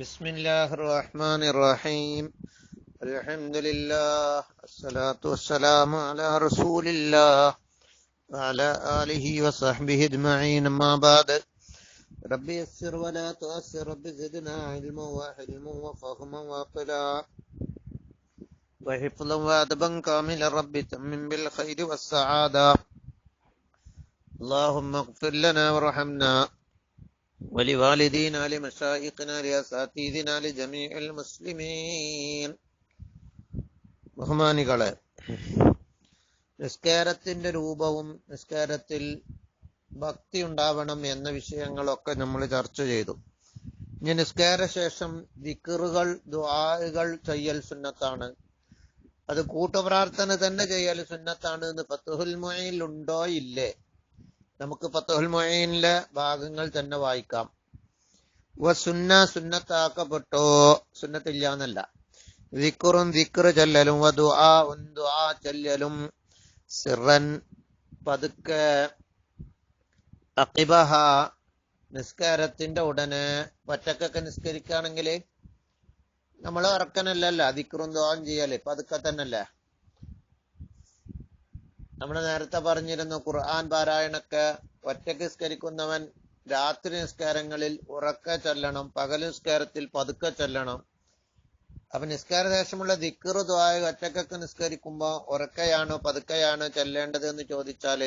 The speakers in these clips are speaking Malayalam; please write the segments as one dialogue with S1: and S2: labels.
S1: بسم الله الرحمن الرحيم الحمد لله الصلاة والسلام على رسول الله وعلى آله وصحبه أجمعين أما بعد ربي يسر ولا تؤسر رب زدنا علما وحلما وفهما وطلاع وحفظا وأدبا كاملا رب تمم بالخير والسعادة اللهم اغفر لنا وارحمنا ولوالدينا لمشايخنا لأساتذنا لجميع المسلمين ബഹുമാനികളെ നിസ്കാരത്തിന്റെ രൂപവും നിസ്കാരത്തിൽ ഭക്തി ഉണ്ടാവണം എന്ന വിഷയങ്ങളൊക്കെ നമ്മൾ ചർച്ച ചെയ്തു ഇനി നിസ്കാര ശേഷം ദിക്കറുകൾ ദ്വാകൾ ചെയ്യൽ സുന്നത്താണ് അത് കൂട്ടുപ്രാർത്ഥന തന്നെ ചെയ്യൽ സുന്നത്താണ് എന്ന് ഫത്തുഹുൽ മൊയിൽ ഉണ്ടോ ഇല്ലേ നമുക്ക് ഫത്തുഹുൽ മൊയിനിലെ ഭാഗങ്ങൾ തന്നെ വായിക്കാം. സുന്ന സുന്നത്താക്കപ്പെട്ടോ? സുന്നത്തില്ല എന്നല്ല ദിക്കുറും ചൊല്ലലും വധു ആ ദുആ ആ ചൊല്ലലും സിറൻ പതുക്കെ അക്കിബഹ നിസ്കാരത്തിന്റെ ഉടനെ ഒറ്റക്കൊക്കെ നിസ്കരിക്കുകയാണെങ്കിൽ നമ്മൾ ഇറക്കനല്ലല്ല ദിക്കുറും ദുആം ചെയ്യൽ പതുക്കെ തന്നല്ലേ? നമ്മൾ നേരത്തെ പറഞ്ഞിരുന്നു ഖുർആൻ പാരായണക്ക് ഒറ്റയ്ക്ക് നിസ്കരിക്കുന്നവൻ രാത്രി നിസ്കാരങ്ങളിൽ ഉറക്ക ചൊല്ലണം പകൽ നിസ്കാരത്തിൽ പതുക്കെ ചൊല്ലണം. അപ്പൊ നിസ്കാര ശേഷമുള്ള ദിക്കറ് ദ്വായ ഒറ്റക്കൊക്കെ നിസ്കരിക്കുമ്പോ ഉറക്കയാണോ പതുക്കെയാണോ ചെല്ലേണ്ടത് എന്ന് ചോദിച്ചാൽ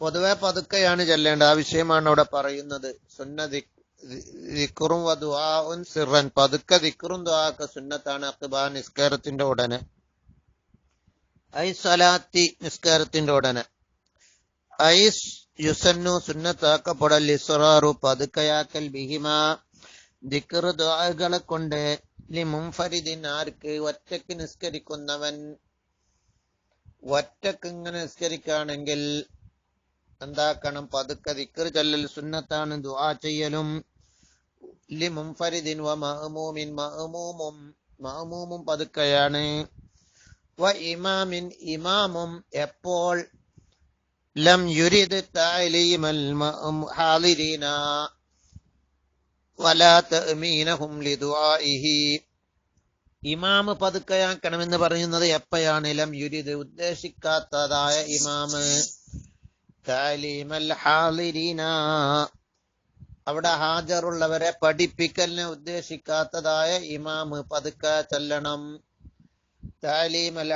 S1: പൊതുവെ പതുക്കെയാണ് ചെല്ലേണ്ടത്. ആ വിഷയമാണ് അവിടെ പറയുന്നത്. സുന്ന ദിക്കറും സിറൻ പതുക്കെ ദിക്കറും ദ്വാക്കെ സുന്നത്താണ് അക്ബാ നിസ്കാരത്തിന്റെ ഉടനെ. ഐ സലാത്തി നിസ്കാരത്തിന്റെ ഉടനെ. ഐസ് യുസന്നു സുന്നത്താക്കപ്പെടൽ ഇസ്റാറു പതുക്കയാക്കൽ ബിഹിമ. ദ്വാകളെ കൊണ്ട് ലിമുംഫരിദിൻ ആർക്ക് ഒറ്റയ്ക്ക് നിസ്കരിക്കുന്നവൻ ഒറ്റയ്ക്ക് ഇങ്ങനെ നിസ്കരിക്കുകയാണെങ്കിൽ എന്താക്കണം? പതുക്കെ ദിക്കറ് ചൊല്ലൽ സുന്നത്താണ് ദുആ ചെയ്യലും. ലി മുംഫരിദിൻ വ മഅമൂമിൻ മഹമൂമും മഹമൂമും പതുക്കെയാണ്. വ ഇമാമിൻ ഇമാമും എപ്പോൾ ലം യുരിദ് തഅലീമൽ ഹാദിരീന വലാ തഅമീനഹും ലിദുആഇഹി. ഇമാമ് പതുക്കയാക്കണമെന്ന് പറയുന്നത് എപ്പോഴാണ് ലം യുരിദ് ഉദ്ദേശിക്കാത്തതായ ഇമാമ്. തഅലീമൽ ഹാദിരീന. അവിടെ ഹാജറുള്ളവരെ പഠിപ്പിക്കലിനെ ഉദ്ദേശിക്കാത്തതായ ഇമാമ് പതുക്കെ ചെല്ലണം. താലീം അൽ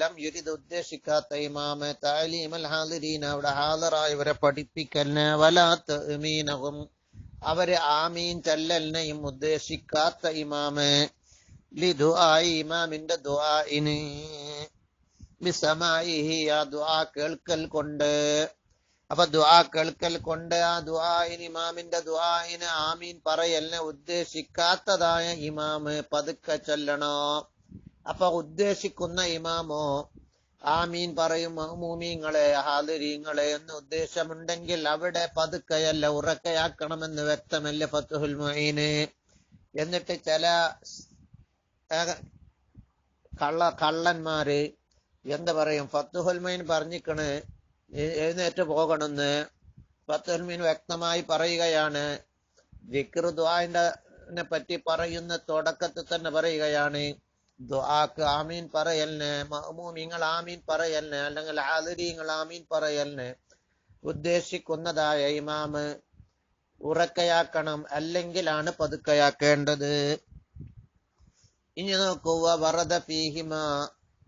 S1: ലം യുരിദ് ഉദ്ദേശിക്കാത്ത ഇമാമ താലീം അൽ ഹാലിരീന അവിടെ ഹാലറായവരെ പഠിപ്പിക്കലിന് വലാത്ത് ഇമീനവും അവർ ആമീൻ ചല്ലലിനെയും ഉദ്ദേശിക്കാത്ത ഇമാമ. ലിദു ആ ഇമാമിന്റെ ദുആഇന്. ബിസമായിഹി ആ ദുആ കേൾക്കൽ കൊണ്ട്. അപ്പൊ ദുആ കേൾക്കൽ കൊണ്ട് ആ ദുആഇന് ഇമാമിന്റെ ദുആഇന് ആമീൻ പറയലിനെ ഉദ്ദേശിക്കാത്തതായ ഇമാമ് പതുക്കെ ചെല്ലണോ. അപ്പൊ ഉദ്ദേശിക്കുന്ന ഇമാമോ ആമീൻ പറയും മഹ്മൂമീങ്ങളെ ഹാദിരീങ്ങളെ എന്ന് ഉദ്ദേശമുണ്ടെങ്കിൽ അവിടെ പതുക്കയല്ല ഉറക്കയാക്കണമെന്ന് വ്യക്തമല്ല ഫത്തുഹുൽ മൊയ്ന് എന്നിട്ട് ചില കള്ള കള്ളന്മാര് എന്താ പറയും? ഫത്തുഹുൽ മൊയ്ൻ പറഞ്ഞിക്കണ് എഴുന്നേറ്റ് പോകണമെന്ന്. ഫത്തുഹുൽ മീൻ വ്യക്തമായി പറയുകയാണ്. ദ്വാന്റെ പറ്റി പറയുന്ന തുടക്കത്തിൽ തന്നെ പറയുകയാണ്. ദുആക്ക് ആമീൻ പറയലിന് മഅ്മൂമിങ്ങൾ ആമീൻ പറയലിന് അല്ലെങ്കിൽ ആദിരീങ്ങൾ ആമീൻ പറയലിന് ഉദ്ദേശിക്കുന്നതായ ഇമാമ് ഉറക്കയാക്കണം അല്ലെങ്കിലാണ് പതുക്കയാക്കേണ്ടത്. ഇനി നോക്കുക വറദ ഫീഹിമ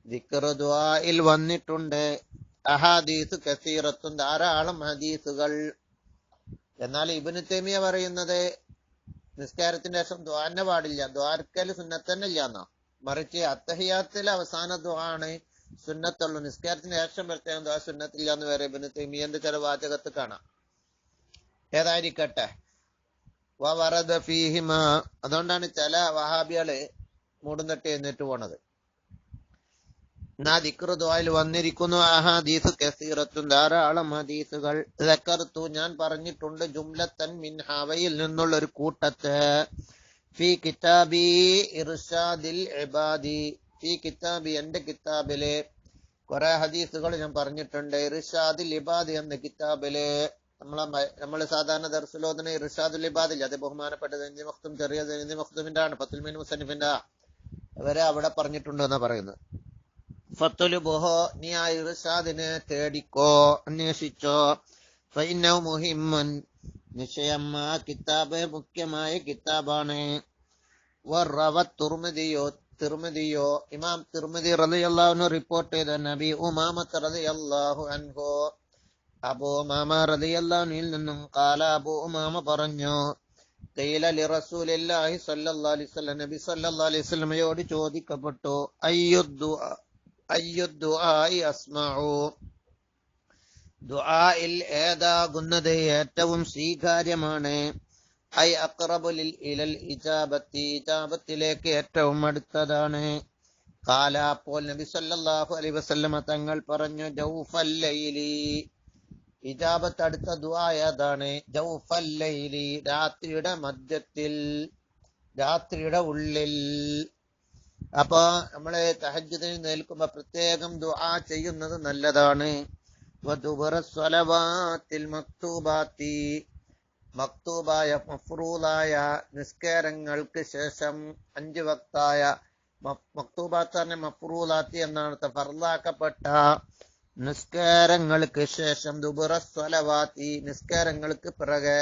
S1: ദിക്റു ദുആയിൽ വന്നിട്ടുണ്ട്. അഹാദീസ് കസീറത്തും ധാരാളം ഹദീസുകൾ. എന്നാൽ ഇബ്നു തൈമിയ പറയുന്നത് നിസ്കാരത്തിന്റെ ശേഷം ദ്വാന്നെ പാടില്ല ദ്വാരക്കൽ സുന്നത്തന്നെ ഇല്ല എന്നാ. മറിച്ച് അത്തഹിയാത്തിലെ അവസാന ദ്വാണ് സുന്നത്തുള്ളൂ. നിസ്കാരത്തിന് ശേഷം പ്രത്യേകം ദ്വാ സുന്നത്തില്ല എന്ന് വരെ ഇബിന് തെമിയന്റെ ചില വാചകത്ത് കാണാം. ഏതായിരിക്കട്ടെ? വറദ ഫീഹിമ. അതുകൊണ്ടാണ് ചില വഹാബികൾ മൂടുന്നട്ട് എന്നിട്ട് പോണത്. എന്നാ ദിക്റു ദ്വായിൽ വന്നിരിക്കുന്നു അഹാദീസ് കസീറത്തും ധാരാളം ഹദീസുകൾ. ഞാൻ പറഞ്ഞിട്ടുണ്ട് ജുംലത്തൻ മിൻ ഹവയിൽ നിന്നുള്ള ഒരു കൂട്ടത്ത്. ഫി കിതാബി ഇർഷാദിൽ ഇബാദി. ഫി കിതാബി എന്റെ കിതാബിലെ കുറെ ഹദീസുകൾ ഞാൻ പറഞ്ഞിട്ടുണ്ട്. ഇർഷാദിൽ ഇബാദി എന്ന കിതാബിലെ നമ്മളെ നമ്മൾ സാധാരണ ദർസുലോദന ഇർഷാദുൽ ഇബാദിൽ അത് ബഹുമാനപ്പെട്ട ദന്തി മഖ്തും ചെറിയ ദന്തി മഖ്തുമിന്റെ ആണ്. ഫത്തുൽ മീൻ മുസന്നിഫിന്റെ അവരെ അവിടെ പറഞ്ഞിട്ടുണ്ട് എന്നാ പറയുന്നത്. ഫത്തുലു ബുഹോ നീ ആ ഇർഷാദിനെ തേടിക്കോ അന്വേഷിച്ചോ. ഫൈനൗ മുഹിമ്മൻ നിശ്ചയം ആ കിതാബ് മുഖ്യമായ കിതാബാണ്. വറവ തുർമിദിയോ തിർമിദിയോ ഇമാം തിർമിദി റളിയല്ലാഹു റിപ്പോർട്ട് ചെയ്ത നബി ഉമാമത്ത് റളിയല്ലാഹു അൻഹോ. അബൂ ഉമാമ റളിയല്ലാഹുവിൽ നിന്നും കാല അബൂ ഉമാമ പറഞ്ഞു ലിറസൂലില്ലാഹി സ്വല്ലല്ലാഹു അലൈഹി വസല്ലം. നബി സ്വല്ലല്ലാഹു അലൈഹി വസല്ലമയോട് ചോദിക്കപ്പെട്ടു അയ്യുദ്ദു അയ്യുദ്ദുആയി അസ്മഉ? ദുആയിൽ ഏതാകുന്നത് ഏറ്റവും സ്വീകാര്യമാണ്. ഐ അക്രബുലിൽ ഇലൽ ഇജാബത്തി. ഇജാബത്തിലേക്ക് ഏറ്റവും അടുത്തതാണ്. കാല നബി സല്ലല്ലാഹു അലൈഹി വസല്ലമ തങ്ങൾ പറഞ്ഞു ജൗഫൽ ലൈലി. ഇജാബത്ത് അടുത്ത ദുആ ഏതാണ്? ജൗഫൽ ലൈലി രാത്രിയുടെ മധ്യത്തിൽ രാത്രിയുടെ ഉള്ളിൽ. അപ്പൊ നമ്മൾ തഹജ്ജുദിന് നിൽക്കുമ്പോ പ്രത്യേകം ദുആ ചെയ്യുന്നത് നല്ലതാണ്. വദുബറ الصلوات المكتوبات മക്തൂബായ മഫ്റൂലായ നിസ്കാരങ്ങൾക്ക് ശേഷം അഞ്ച് വക്തായ മക്തൂബാത്തന്നെ മഫ്റൂലാത്തി എന്നാണ് ഫർലാക്കപ്പെട്ട നിസ്കാരങ്ങൾക്ക് ശേഷം ദുബറ സ്വലവാത്തി നിസ്കാരങ്ങൾക്ക് പിറകെ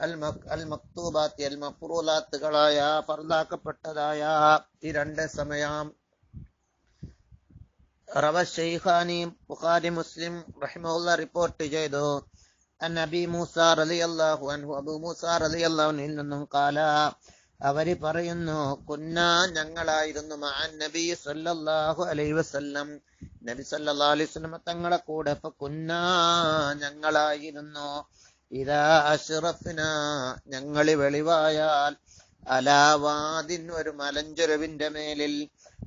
S1: അൽ മക് അൽ മക്തൂബാത്തി അൽ മഫ്റൂലാത്തുകളായ ഫർലാക്കപ്പെട്ടതായ ഈ രണ്ട് സമയം റവ ഷെയ്ഖാനി ബുഖാരി മുസ്ലിം റഹിമുള്ള റിപ്പോർട്ട് ചെയ്തു. അബി മൂസ അള്ളാഹു അൻഹു അബു മൂസ അലി അള്ളാഹുനിൽ നിന്നും കാല അവർ പറയുന്നു കുന്ന ഞങ്ങളായിരുന്നു മഅൻ നബി സല്ലല്ലാഹു അലൈഹി വസല്ലം. നബി സല്ലല്ലാഹു അലൈഹി വസല്ലം തങ്ങളെ കൂടെ കുന്ന ഞങ്ങളായിരുന്നു. ഇതാ അഷറഫിന ഞങ്ങളി വെളിവായാൽ അലാവാദിൻ ഒരു മലഞ്ചൊരുവിന്റെ മേലിൽ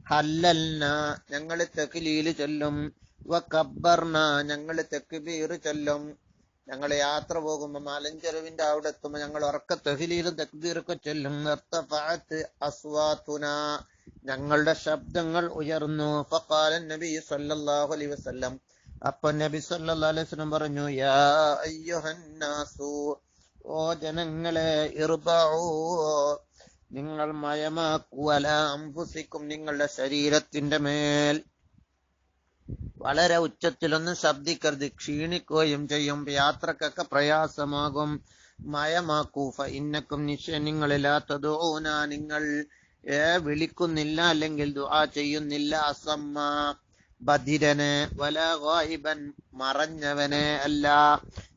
S1: ഹല്ലൽന ഞങ്ങൾ തെക്കിലീൽ ചൊല്ലും. വകബ്ബർനാ ഞങ്ങൾ തെക്കുബീർ ചൊല്ലും. ഞങ്ങൾ യാത്ര പോകുമ്പോ മലഞ്ചെരുവിന്റെ അവിടെ എത്തുമ്പോ ഞങ്ങൾ ഉറക്ക തെഹിലീലും തെക്കുബീറൊക്കെ ചൊല്ലും. നിർത്തഫാത്ത് അസ്വാത്തുന ഞങ്ങളുടെ ശബ്ദങ്ങൾ ഉയർന്നു. ഫഖാലൻ നബി സല്ലല്ലാഹു അലൈഹി വസല്ലം. അപ്പൊ നബി സല്ലല്ലാഹു അലൈഹി വസല്ലം പറഞ്ഞു യാ അയ്യുഹന്നാസു ഓ ജനങ്ങളെ ഇർബഊ നിങ്ങൾ മയമാക്കുവല അംഫുസിക്കും നിങ്ങളുടെ ശരീരത്തിന്റെ മേൽ. വളരെ ഉച്ചത്തിലൊന്നും ശബ്ദിക്കരുത്. ക്ഷീണിക്കുകയും ചെയ്യും. യാത്രക്കൊക്കെ പ്രയാസമാകും. മയമാക്കൂഫ ഇന്നക്കും നിശ്ചയം നിങ്ങളില്ലാത്തതോന നിങ്ങൾ ഏ വിളിക്കുന്നില്ല അല്ലെങ്കിൽ ദുആ ചെയ്യുന്നില്ല. അസമ്മ ബധിരനെ. വല ഗായിബൻ മറഞ്ഞവനെ അല്ല.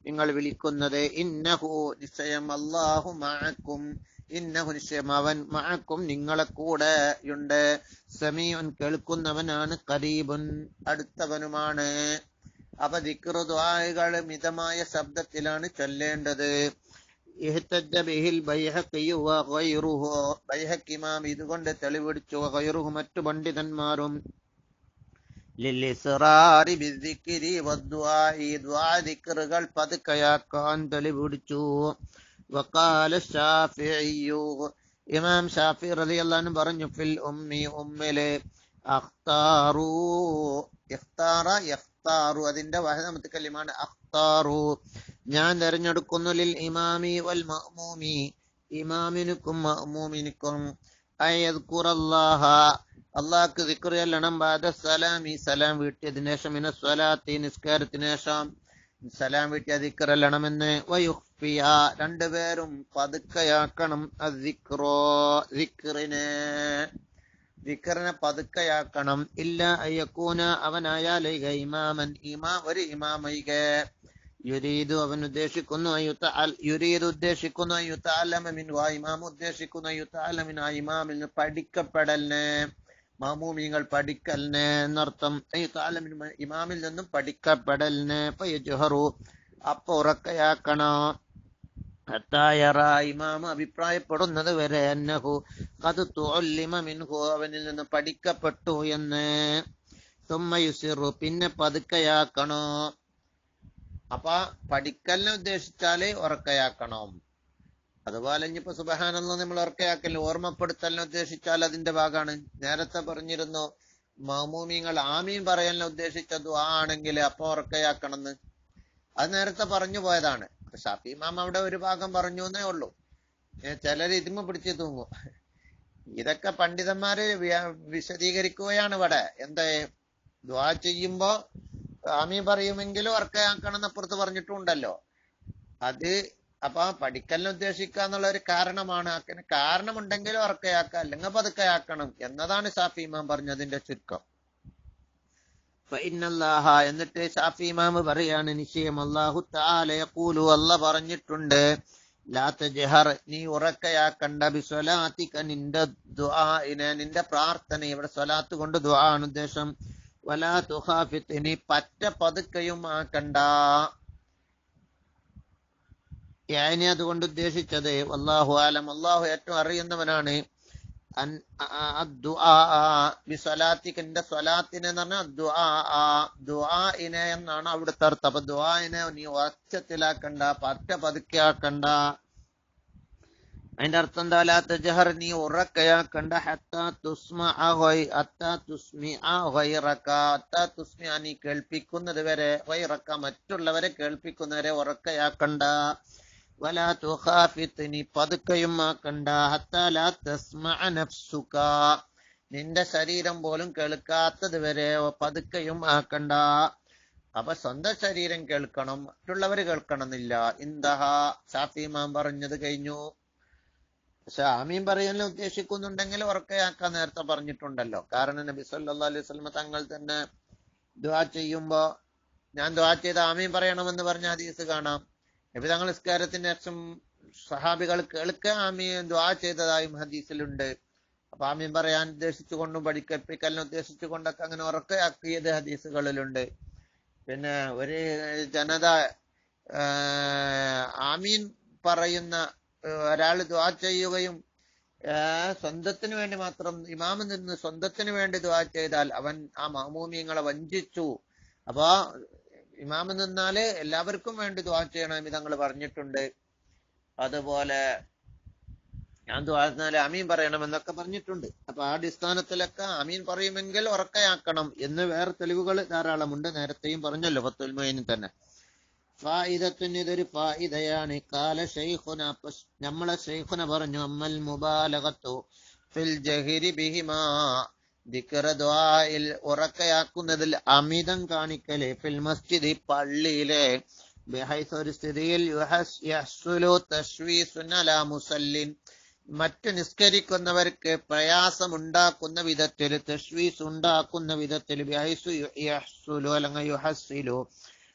S1: നിങ്ങൾ വിളിക്കുന്നത് ഇന്നഹു. നിശ്ചയം അല്ലാഹു മഅക്കും. ഇന്നഹു നിശ്ചയം. അവൻ മഴക്കും നിങ്ങളെ കൂടെയുണ്ട് സമീഉൻ കേൾക്കുന്നവനാണ് കരീബുൻ അടുത്തവനുമാണ്. അപ്പൊ ദിക്റുദ്വായകൾ മിതമായ ശബ്ദത്തിലാണ് ചൊല്ലേണ്ടത്. ഇതുകൊണ്ട് തെളിവിടിച്ചു വഗൈറുഹു മറ്റു പണ്ഡിതന്മാരും. പതുക്കയാക്കാൻ തെളിവെടുച്ചു വഖാല رضي ഇമാം ഷാഫി റലി അള്ളഹാനും പറഞ്ഞു ഫിൽ ഉമ്മി ഉമ്മിലെ അഖ്താറു ഇഖ്താറ ഇഖ്താറു. അതിന്റെ വഹദമത്ത് കലിമാണ് അഖ്താറു. ഞാൻ തെരഞ്ഞെടുക്കുന്നു ലിൽ ഇമാമി വൽ മഅ്മൂമി. ഇമാമിനുക്കും മഅ്മൂമിനുക്കും. അയ്യദ്കുറല്ലാഹ അല്ലാഹുക്ക് ദിക്ർ ചെല്ലണം. ബാദ സലാമി. സലാം വീട്ടിയതിനു ശേഷം മിന സ്വലാത്തി നിസ്കാരത്തിനു ശേഷം. സലാം വീട്ടിയ ദിക്ർ ചെല്ലണമെന്ന് വയുഖ്ഫിയ രണ്ടുപേരും പതുക്കയാക്കണം അതിക്രോ ദിക്റിനെ. ദിക്റിനെ പതുക്കയാക്കണം. ഇല്ല അയ്യക്കൂന അവനായാലൈക ഇമാമൻ. ഇമാ ഒരു ഇമാമൈക. യുരീദു അവൻ ഉദ്ദേശിക്കുന്നു യുരീദ് ഉദ്ദേശിക്കുന്നു അയ്യുത്ത അലമിൻ വാ ഇമാം ഉദ്ദേശിക്കുന്നു അയ്യുത്ത അലമിൻ ആ ഇമാമിന് പഠിക്കപ്പെടലിന്. മാമൂമിങ്ങൾ പഠിക്കലിന് എന്നർത്ഥം. ഇമാമിൽ നിന്നും പഠിക്കപ്പെടലിന്. പയ്യജുഹറു അപ്പൊ ഉറക്കയാക്കണോ. ഹത്തായറ ഇമാം അഭിപ്രായപ്പെടുന്നത് വരെ അന്നഹു അത് തോല്ലിമിൻഹു അവനിൽ നിന്ന് പഠിക്കപ്പെട്ടു എന്ന്. തുമ്മയുസിറു പിന്നെ പതുക്കയാക്കണോ. അപ്പൊ പഠിക്കലിനെ ഉദ്ദേശിച്ചാൽ ഉറക്കയാക്കണം. അതുപോലെ ഇനിയിപ്പോ സുബഹാനെന്ന് നമ്മൾ ഉറക്കയാക്കൽ ഓർമ്മപ്പെടുത്തലിനെ ഉദ്ദേശിച്ചാൽ അതിന്റെ ഭാഗമാണ് നേരത്തെ പറഞ്ഞിരുന്നു മൗമൂമിങ്ങൾ ആമീൻ പറയലിനെ ഉദ്ദേശിച്ച ആ ആണെങ്കിൽ അപ്പൊ ഉറക്കയാക്കണമെന്ന് അത് നേരത്തെ പറഞ്ഞു പോയതാണ്. ഷാഫി മാം അവിടെ ഒരു ഭാഗം പറഞ്ഞു എന്നേ ഉള്ളൂ. ചിലർ ഇതിമ പിടിച്ച് തൂങ്ങും. ഇതൊക്കെ പണ്ഡിതന്മാര് വിശദീകരിക്കുകയാണ് ഇവിടെ. എന്താ ദ്വാ ചെയ്യുമ്പോ ആമി പറയുമെങ്കിലും അർക്കയാക്കണം എന്നപ്പുറത്ത് പറഞ്ഞിട്ടുണ്ടല്ലോ. അത് അപ്പൊ പഠിക്കലിന് ഉദ്ദേശിക്കുക എന്നുള്ള ഒരു കാരണമാണ്. അങ്ങനെ കാരണമുണ്ടെങ്കിലും അർക്കയാക്കുക അല്ലെങ്കിൽ പതുക്കയാക്കണം എന്നതാണ് ഷാഫി ഇമാം പറഞ്ഞതിന്റെ ചുരുക്കം. എന്നിട്ട് ഷാഫി ഇമാം പറയാണ് നിശ്ചയം അള്ളാഹു തആല യഖൂലു. അല്ല പറഞ്ഞിട്ടുണ്ട് ലാത്ത ജഹർ നീ ഉറക്കയാക്കണ്ട ബിസ്വലാത്തിക്ക നിന്റെ ദ്വാന നിന്റെ പ്രാർത്ഥന ഇവിടെ സ്വലാത്ത് കൊണ്ട് ദുആ ആണ് ഉദ്ദേശം. വലാ തുഹാഫിത്ത് നീ പറ്റ പതുക്കയും ആക്കണ്ട. യാനി അതുകൊണ്ട് ഉദ്ദേശിച്ചത് അള്ളാഹു ആലം അള്ളാഹു ഏറ്റവും അറിയുന്നവനാണ് എന്റെ സ്വലാത്തിനെ എന്ന് പറഞ്ഞാൽ എന്നാണ് അവിടുത്തെ അർത്ഥം. അപ്പൊ ദുആഇനെ നീ ഉറച്ചത്തിലാക്കണ്ട പറ്റ പതുക്കെയാക്കണ്ട. അതിന്റെ അർത്ഥം എന്താ? ലാത്ത ജഹർ നീ ഉറക്കയാക്കണ്ട. ഹത്താ തുസ്മ അഹോയ് അത്താ തുസ്മിഅ ഗൈറക അത്താ തുസ്മിഅ നീ കേൾപ്പിക്കുന്നത് വരെ ഗൈറക മറ്റുള്ളവരെ കേൾപ്പിക്കുന്നവരെ ഉറക്കയാക്കണ്ട. നീ പതുക്കയും ആക്കണ്ട ഹത്താ ലാ തസ്മഅ നഫ്സുക. നിന്റെ ശരീരം പോലും കേൾക്കാത്തത് വരെ പതുക്കയും ആക്കണ്ട അപ്പൊ സ്വന്തം ശരീരം കേൾക്കണം മറ്റുള്ളവർ കേൾക്കണമെന്നില്ല. ഇന്ദഹ ഷാഫിമാൻ പറഞ്ഞത് കഴിഞ്ഞു. പക്ഷെ ആമീൻ പറയാനും ഉദ്ദേശിക്കുന്നുണ്ടെങ്കിൽ ഉറക്കയാക്കാൻ നേരത്തെ പറഞ്ഞിട്ടുണ്ടല്ലോ. കാരണം നബി സല്ലാ അലൈഹി സ്വലമ തങ്ങൾ തന്നെ ദ്വാ ചെയ്യുമ്പോ ഞാൻ ദ്വാ ചെയ്ത ആമീൻ പറയണമെന്ന് പറഞ്ഞ ഹദീസ് കാണാം. നബി തങ്ങൾ നിസ്കാരത്തിന് ശേഷം സഹാബികൾ കേൾക്ക ആമീൻ ദ്വാ ചെയ്തതായും ഹദീസിലുണ്ട്. അപ്പൊ ആമീൻ പറയാൻ ഉദ്ദേശിച്ചുകൊണ്ടും പഠിക്കപ്പിക്കലിനെ ഉദ്ദേശിച്ചുകൊണ്ടൊക്കെ അങ്ങനെ ഉറക്കയാക്കിയത് ഹദീസുകളിലുണ്ട്. പിന്നെ ഒരു ജനത ആമീൻ പറയുന്ന ഒരാൾ ദ്വാ ചെയ്യുകയും സ്വന്തത്തിന് വേണ്ടി മാത്രം ഇമാമിൽ നിന്ന് സ്വന്തത്തിന് വേണ്ടി ദ്വാ ചെയ്താൽ അവൻ ആ മാമൂമിയങ്ങളെ വഞ്ചിച്ചു. അപ്പൊ ഇമാമിൽ നിന്നാൽ എല്ലാവർക്കും വേണ്ടി ദ്വാ ചെയ്യണമെന്ന് തങ്ങൾ പറഞ്ഞിട്ടുണ്ട്. അതുപോലെ ഞാൻ ദ്വാരത്തിനാല് അമീൻ പറയണമെന്നൊക്കെ പറഞ്ഞിട്ടുണ്ട്. അപ്പൊ ആ അടിസ്ഥാനത്തിലൊക്കെ അമീൻ പറയുമെങ്കിൽ ഉറക്കയാക്കണം എന്ന് വേറെ തെളിവുകൾ ധാരാളമുണ്ട്. നേരത്തെയും പറഞ്ഞല്ലോ ഫത്തുൽമൈനിൽ തന്നെ. ഫായിദത്തിന് ഇതൊരു ഫായിദയാണ്. കാല ഷെയ്ഖുന നമ്മളെ ഷെയ്ഖുന പറഞ്ഞു അമ്മൽ മുബാലകത്തു ഫിൽ ജഹിരി ബിഹിമാ. ദിക്റ ദുആയിൽ ഉറക്കയാക്കുന്നതിൽ അമിതം കാണിക്കൽ. ഫിൽ മസ്ജിദ് പള്ളിയിലെ ബിഹൈസ് ഒരു സ്ഥിതിയിൽ മുസല്ലിൻ. മറ്റു നിസ്കരിക്കുന്നവർക്ക് പ്രയാസമുണ്ടാക്കുന്ന വിധത്തിൽ തശ്വീസ് ഉണ്ടാക്കുന്ന വിധത്തിൽ ബിഹൈസു യഹ്സുലു അല്ലെങ്കിൽ യുഹസ്സിലു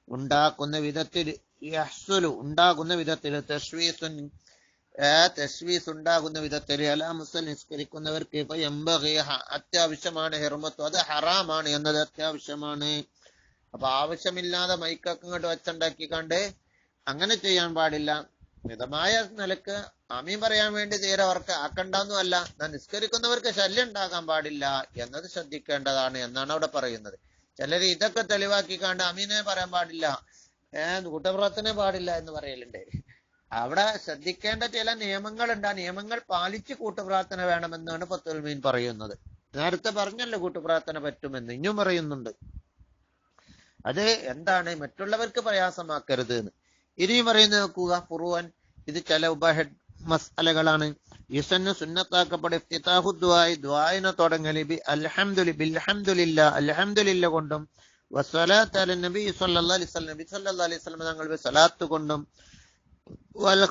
S1: ഉണ്ടാക്കുന്ന വിധത്തിൽ യഹ്സുലു ഉണ്ടാകുന്ന വിധത്തിൽ തശ്വീസുൻ ആ, തശ്വീസ് ഉണ്ടാകുന്ന വിധത്തിൽ അലാ മുസൽ നിസ്കരിക്കുന്നവർക്ക് ഇപ്പൊ എമ്പകി അത്യാവശ്യമാണ് ഹെർമത്തു. അത് ഹറാമാണ് എന്നത് അത്യാവശ്യമാണ്. അപ്പൊ ആവശ്യമില്ലാതെ മൈക്കൊക്കെ ഇങ്ങോട്ട് വെച്ചുണ്ടാക്കി കണ്ട് അങ്ങനെ ചെയ്യാൻ പാടില്ല. മിതമായ നിലയ്ക്ക് അമീൻ പറയാൻ വേണ്ടി തീരെ അവർക്ക് ആക്കണ്ടെന്നും അല്ല. നിസ്കരിക്കുന്നവർക്ക് ശല്യം ഉണ്ടാകാൻ പാടില്ല എന്നത് ശ്രദ്ധിക്കേണ്ടതാണ് എന്നാണ് അവിടെ പറയുന്നത്. ചിലർ ഇതൊക്കെ തെളിവാക്കി കണ്ട് അമീനെ പറയാൻ പാടില്ല. ഏഹ് കൂട്ടപ്രാർത്ഥന പാടില്ല എന്ന് പറയലുണ്ട്. അവിടെ ശ്രദ്ധിക്കേണ്ട ചില നിയമങ്ങളുണ്ട്. ആ നിയമങ്ങൾ പാലിച്ച് കൂട്ടുപ്രാർത്ഥന വേണമെന്നാണ് പത്തുൽമീൻ പറയുന്നത്. നേരത്തെ പറഞ്ഞല്ലോ കൂട്ടുപ്രാർത്ഥന പറ്റുമെന്ന്. ഇനിയും പറയുന്നുണ്ട്. അത് എന്താണ്? മറ്റുള്ളവർക്ക് പ്രയാസമാക്കരുത് എന്ന് ഇനിയും പറയുന്നത് നോക്കുക. ഫുറുവൻ ഇത് ചില ഉപഹെഡ് മസാലകളാണ് യുസന്നു സുന്നത്താക്കപ്പെടെ. ഇഫ്തിതാഹുദ്വായി ദ്വായന തുടങ്ങൽ. ബി അൽഹംദുലി ബിൽഹംദുലില്ല കൊണ്ടും. വസ്വലാത്ത് അല നബി സല്ലല്ലാഹു അലൈഹി നബി സല്ലല്ലാഹു അലൈഹി വസല്ലം തങ്ങൾ സലാത്ത് കൊണ്ടും. വൽ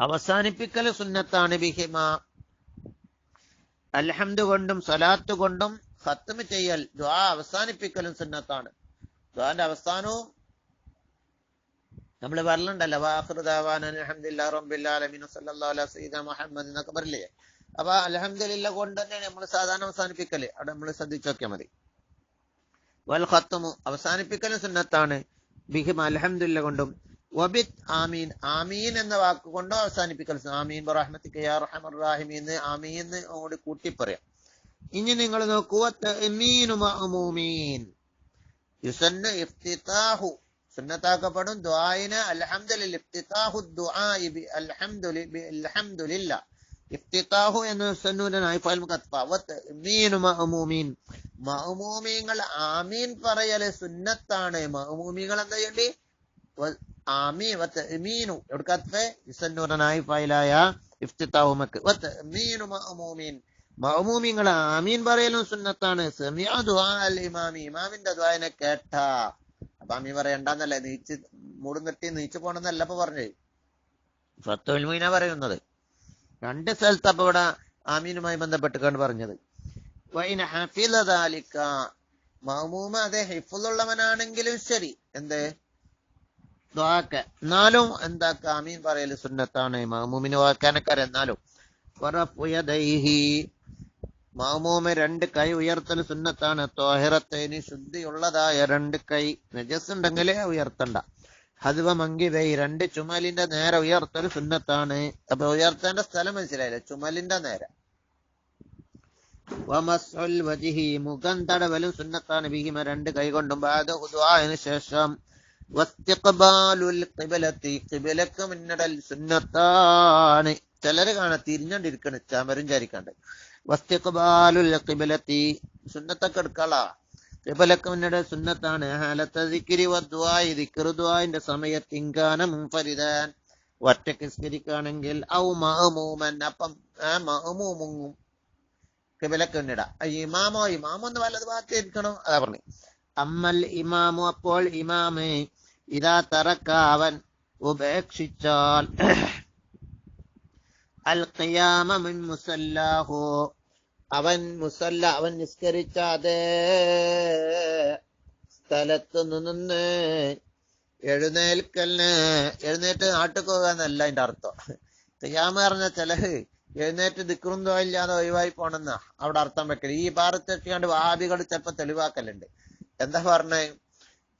S1: അവസാനിപ്പിക്കൽ സുന്നത്താണ് ബിഹിമ. അൽഹംദു കൊണ്ടും സലാത്ത് കൊണ്ടും ഖത്തും ചെയ്യൽ ദ്വാ അവസാനിപ്പിക്കലും സുന്നത്താണ്. ദ്വാന്റെ അവസാനവും നമ്മൾ പറഞ്ഞിട്ടുണ്ടല്ലോ മുഹമ്മദ് അപ്പൊ അലഹമില്ല കൊണ്ട് തന്നെ നമ്മൾ സാധാരണ അവസാനിപ്പിക്കൽ. അവിടെ നമ്മൾ ശ്രദ്ധിച്ചോക്കിയാൽ മതി. വൽ ഖത്തുമു അവസാനിപ്പിക്കലും സുന്നത്താണ്. ബിഹിമ അലഹമില്ല കൊണ്ടും വബിത് ആമീൻ ആമീൻ എന്ന വാക്ക് കൊണ്ട് അവസാനിപ്പിക്കൽ ആമീൻ റഹീമീൻ ആമീൻ കൂടി കൂട്ടി പറയാം ഇനി നിങ്ങൾ നോക്കൂ യുസന്ന ഇഫ്തിതാഹു സുന്നത്താക്കപ്പെടും. ദ്വായിന് ഇഫ്തിതാഹു ഇഫ്തിതാഹു ആമീൻ പറയൽ സുന്നത്താണ്. മഅമൂമികൾ എന്താ ചെയ്യണ്ടി എവിടക്കത്തെ ഇസന്നൂറനായി ഫൈലായ ഇഫ്തിതാഹുമക്ക് മീനു മഅമൂമീൻ. മഅമൂമിങ്ങൾ ആമീൻ പറയലും സുന്നത്താണ്. സമിഅ ദുആ ഇമാമി. ഇമാമിന്റെ ദുആനെ കേട്ട. അപ്പൊ ആമീൻ പറയണ്ടെന്നല്ലേ നീച്ച് മൂടും കെട്ടി നീച്ചു പോണെന്നല്ല ഇപ്പൊ പറഞ്ഞത്. ഫത്തുൽ മീന പറയുന്നത്. രണ്ട് സ്ഥലത്ത് അപ്പൊ ഇവിടെ ആമീനുമായി ബന്ധപ്പെട്ടുകൊണ്ട് പറഞ്ഞത്. മഹമൂമ അതെ ഹിഫുള്ളവനാണെങ്കിലും ശരി. എന്ത്? ദ്വാക്ക എന്നാലും എന്താക്ക? അമീൻ പറയൽ സുന്നത്താണ്. മഹമൂമിന് വാക്കാനക്കാരെ എന്നാലും. മഹമൂമ രണ്ട് കൈ ഉയർത്തൽ സുന്നത്താണ്. തോഹിറത്തേന് ശുദ്ധിയുള്ളതായ രണ്ട് കൈ. നജസ് ഉണ്ടെങ്കിലേ ഉയർത്തണ്ട. ഹദ്വ മങ്കിതൈ രണ്ട് ചുമലിന്റെ നേരെ ഉയർത്തൽ സുന്നത്താണ്. അപ്പൊ ഉയർത്തേണ്ട സ്ഥലം മനസ്സിലായില്ലേ? ചുമലിന്റെ നേരെ. മുഖം തടവലും സുന്നത്താണ്. ബിഹിമ രണ്ട് കൈ കൊണ്ടും ബാധ ഹുദ്വായതിനു ശേഷം സുന്നത്താണ്. ചിലര് കാണാ തിരിഞ്ഞോണ്ടിരിക്കണ് ചമരും ചാരിക്കാണ്ട്. വസ്തിഖബാലുൽ ഖിബലത്തി സുന്നത്തൊക്കെ എടുക്കളാ. ഖിബലക്ക് മുന്നിടൽ സുന്നത്താണ്. ഹാലത്ത ദിക്രി വദ്വായി ദിക്റ് ദുആന്റെ സമയത്ത് ഇങ്കാനം മുൻഫരിദാൻ. ഒറ്റയ്ക്ക് സ്കരിക്കുകയാണെങ്കിൽ ഔ മഹമൂമൻ അപ്പം ആ മഅമൂമും കിബിലക്ക് മുന്നിട. ഇമാമോ ഇമാമോ എന്ന് വല്ലത് ഭാഗത്ത് ഇരിക്കണോ? അതാ പറഞ്ഞു. അമ്മൽ ഇമാമു അപ്പോൾ ഇമാമ് ഇതാ തറക്ക അവൻ ഉപേക്ഷിച്ചാൽ അൽ ഖിയാമിൻ മുസല്ലാഹു. അവൻ മുസല്ല അവൻ നിസ്കരിച്ച അതേ സ്ഥലത്ത് നിന്ന് എഴുന്നേൽക്കലിന് എഴുന്നേറ്റ് നാട്ടിൽ എന്നല്ല അതിന്റെ അർത്ഥം. ഖിയാമ പറഞ്ഞ ചിലഹ് എഴുന്നേറ്റ് ദിക്റും തോയില്ലാതെ ഒഴിവായി പോണെന്നാ അവിടെ അർത്ഥം വെക്കൽ. ഈ ഭാരത്തെത്തിയാണ്ട് വാദികൾ ചിലപ്പോ തെളിവാക്കലുണ്ട്. എന്താ പറഞ്ഞേ?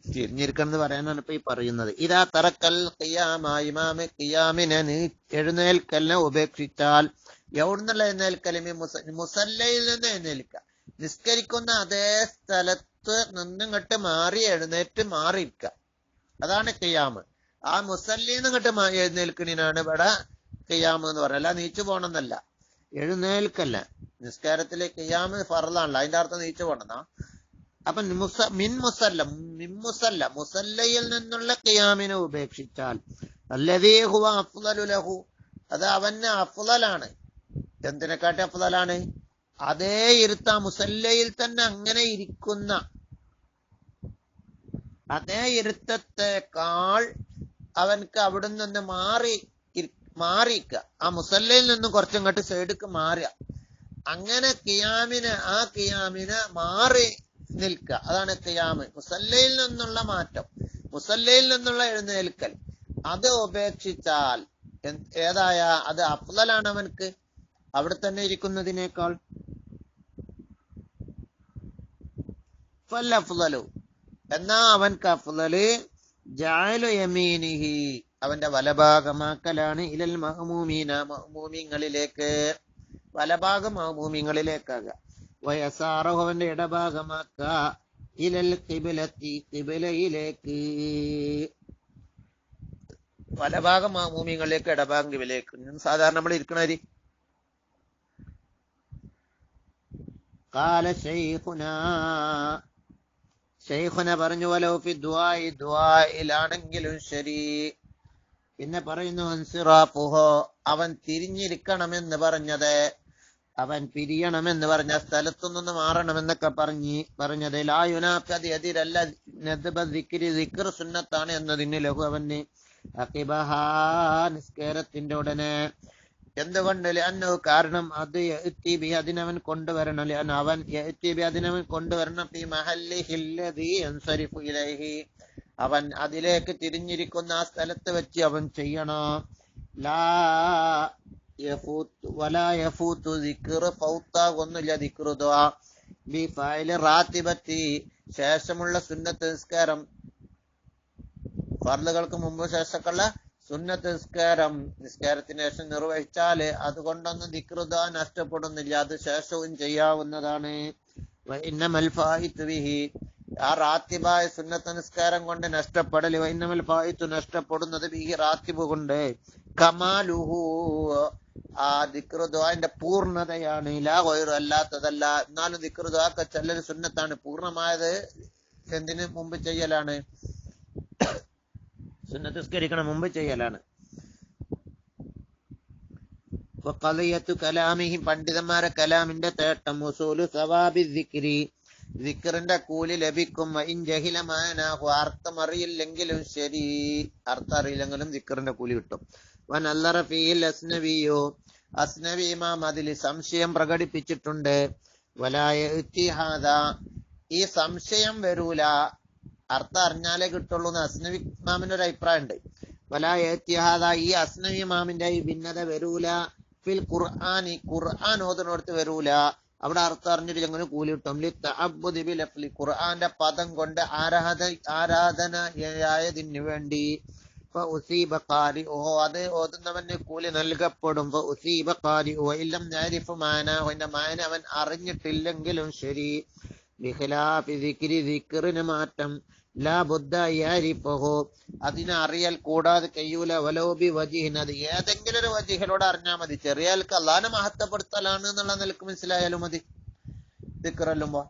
S1: തിരിഞ്ഞിരിക്കണം പറയാനാണ് ഇപ്പൊ ഈ പറയുന്നത്. ഇതാ തറക്കൽ ഖിയാമ ഇമാമ് ഖിയാമിനെ നീ എഴുന്നേൽക്കലിനെ ഉപേക്ഷിച്ചാൽ എവിടുന്നുള്ള എഴുന്നേൽക്കലും? മുസല്ലയിൽ നിന്ന് എഴുന്നേൽക്കുക. നിസ്കരിക്കുന്ന അതേ സ്ഥലത്ത് നിന്നിങ്ങോട്ട് മാറി എഴുന്നേറ്റ് മാറിയിരിക്കുക. അതാണ് കിയാമ് ആ മുസല്ലിന്ന് നിന്നിങ്ങോട്ട് എഴുന്നേൽക്കണിനാണ് ഇവിടെ കിയാമ് എന്ന് പറയുന്നത്. അല്ല നീച്ചു പോണെന്നല്ല. എഴുന്നേൽക്കല്ല നിസ്കാരത്തിലെ കിയാമ് ഫറലാണല്ലോ അതിന്റെ അർത്ഥം നീച്ചു പോണെന്നാ അപ്പൊ മുസ മിൻ മുസല്ല മിൻ മുസല്ല മുസല്ലയിൽ നിന്നുള്ള ഖിയാമിനെ ഉപേക്ഷിച്ചാൽ. ഹുവ അഫ്ലലു ലഹു. അത് അവന് അഫ്ലലാണ് എന്തിനെക്കാട്ടി അഫ്ലലാണ് അതേ ഇരുത്ത മുസല്ലയിൽ തന്നെ അങ്ങനെ ഇരിക്കുന്ന. അതേ ഇരുത്തത്തെക്കാൾ അവൻക്ക് അവിടെ നിന്ന് മാറി മാറിക്ക ആ മുസല്ലയിൽ നിന്നും കുറച്ചങ്ങോട്ട് സൈഡിക്ക് മാറിയ അങ്ങനെ കിയാമിന് ആ കിയാമിന് മാറി നിൽക്കുക. അതാണ് ക്യാമ് മുസല്ലയിൽ നിന്നുള്ള മാറ്റം. മുസല്ലയിൽ നിന്നുള്ള എഴുന്നേൽക്കൽ. അത് ഉപേക്ഷിച്ചാൽ ഏതായ അത് അഫ്ലലാണ് അവൻക്ക്. അവിടെ തന്നെ ഇരിക്കുന്നതിനേക്കാൾ. ഫല്ലഫ്ലു എന്നാ അവൻക്ക് അഫ്ലല് ജാലു യമീനിഹി. അവന്റെ വലഭാഗമാക്കലാണ്. ഇലൽ മഹമൂമീന മഹമൂമിങ്ങളിലേക്ക്. വലഭാഗം മഹമൂമിങ്ങളിലേക്കാകുക. വയസാറഹു അവന്റെ ഇടഭാഗമാക്ക. ഇലൽ കിബിലത്തി കിബിലയിലേക്ക്. വലഭാഗം ഭൂമികളിലേക്ക് ഇടഭാഗം കിബിലേക്ക് സാധാരണ നമ്മൾ ഇരിക്കണവര് കാല ശൈഖുനാ. ഷെയ്ഖുന പറഞ്ഞു വലോഫി ദ്വായി ദ്വായിലാണെങ്കിലും ശരി. പിന്നെ പറയുന്നു അവൻ തിരിഞ്ഞിരിക്കണമെന്ന് പറഞ്ഞത് അവൻ പിരിയണമെന്ന് പറഞ്ഞ സ്ഥലത്തു നിന്ന് മാറണമെന്നൊക്കെ പറഞ്ഞ് പറഞ്ഞത് ലായുനാക്കത് എതിരല്ല സുന്നത്താണ് എന്നതിന് ലഘു അവന് നിസ്കേരത്തിന്റെ ഉടനെ എന്തുകൊണ്ട്? അന്നോ കാരണം അത് എത്തിബി അതിനവൻ കൊണ്ടുവരണം അല്ലെ അവൻ എത്തിബി അതിനവൻ കൊണ്ടുവരണം ഈ മഹല്ലി അവൻ അതിലേക്ക് തിരിഞ്ഞിരിക്കുന്ന ആ സ്ഥലത്ത് വെച്ച് അവൻ ചെയ്യണം. ലാ ദുആ. ബി ഫായിൽ റാത്തിബത്തി ശേഷമുള്ള സുന്നത്ത് നിസ്കാരം. ഫർലുകൾക്ക് മുമ്പ് ശേഷമുള്ള സുന്നത്ത് നിസ്കാരം. നിസ്കാരത്തിന് ശേഷം നിർവഹിച്ചാൽ അതുകൊണ്ടൊന്നും ദിക്റുദ നഷ്ടപ്പെടുന്നില്ല. അത് ശേഷവും ചെയ്യാവുന്നതാണ്. ആ റാത്തിബായ സുന്നത്ത് നിസ്കാരം കൊണ്ട് നഷ്ടപ്പെടൽ. വൈന്നമൽ ഫായിത്തു നഷ്ടപ്പെടുന്നത് ബിഹി റാത്തിബ് കൊണ്ട്. കമാലുഹു ആ ദിക്റുദ്വാന്റെ പൂർണതയാണ്. ഇലാ കൊയറു അല്ലാത്തതല്ല. എന്നാലും ദിക്റുദ്വാക്ക ചെല്ലൽ സുന്നത്താണ്. പൂർണമായത് എന്തിനു? മുമ്പ് ചെയ്യലാണ്. സുന്നത്തിസ്കരിക്കണം മുമ്പ് ചെയ്യലാണ്. വഖളിയത്തു കലാമിഹി പണ്ഡിതന്മാരെ കലാമിന്റെ തേട്ടം. ഉസൂലു സവാബി ദിക്രി. ദിക്റിന്റെ കൂലി ലഭിക്കും. അർത്ഥം അറിയില്ലെങ്കിലും ശരി. അർത്ഥം അറിയില്ലെങ്കിലും ദിക്റിന്റെ കൂലി കിട്ടും. വൻ അല്ലറ ഫീൽ അസ്നബിയോ അസ്നവി ഇമാം അതിൽ സംശയം പ്രകടിപ്പിച്ചിട്ടുണ്ട്. വലായ ഈ സംശയം വരൂല. അർത്ഥം അറിഞ്ഞാലേ കിട്ടുള്ളൂ എന്ന് അസ്നബി ഇമാമിന്റെ ഒരു അഭിപ്രായം ഉണ്ട് വലായ ഈ അസ്നബി ഇമാമിന്റെ ഈ ഭിന്നത വരൂല. ഫിൽ ഖുർആാനി ഖുർആൻ ഓതിനോടത്ത് വരൂല. അവിടെ അർത്ഥം അറിഞ്ഞിട്ട് എങ്ങനെ കൂലി കിട്ടും. ഖുർആന്റെ പദം കൊണ്ട് ആരാധ ആരാധനയായതിന് വേണ്ടി ഫഉസീബ ഖാരിഉഹു അത് ഓതുന്നവന് കൂലി നൽകപ്പെടും. ഫഉസീബ ഖാരിഉഹു വഇല്ലം യഅരിഫു മാനാഹു അതിന്റെ മാന അവൻ അറിഞ്ഞിട്ടില്ലെങ്കിലും ശരി. ദിക്റിന് മാറ്റം. ലാ ബുദ്ധ യാരിഫഹു അതിനെ അറിയൽ കൂടാതെ കയ്യൂല. വലോബി വജീഹിൻ അത് ഏതെങ്കിലും ഒരു വജീഹിലൂടെ അറിഞ്ഞാൽ മതി. ചെറിയാൽക്ക് അള്ളാനെ മഹത്വപ്പെടുത്തലാണ് എന്നുള്ള നിലയ്ക്ക് മനസ്സിലായാലും മതി. ദിക്റല്ലുമ്പോ.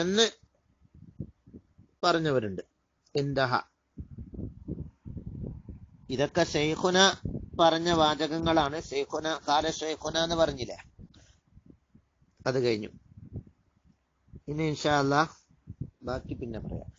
S1: എന്ന് പറഞ്ഞവരുണ്ട്. ഇന്ദഹ. ഇതൊക്കെ ഷെയ്ഖുന പറഞ്ഞ വാചകങ്ങളാണ്. ഷെയ്ഖുന കാല ഷെയ്ഖുന എന്ന് പറഞ്ഞില്ലേ? അത് കഴിഞ്ഞു. ഇനി ഇൻഷാ അല്ലാഹ് ബാക്കി പിന്നെ പറയാം.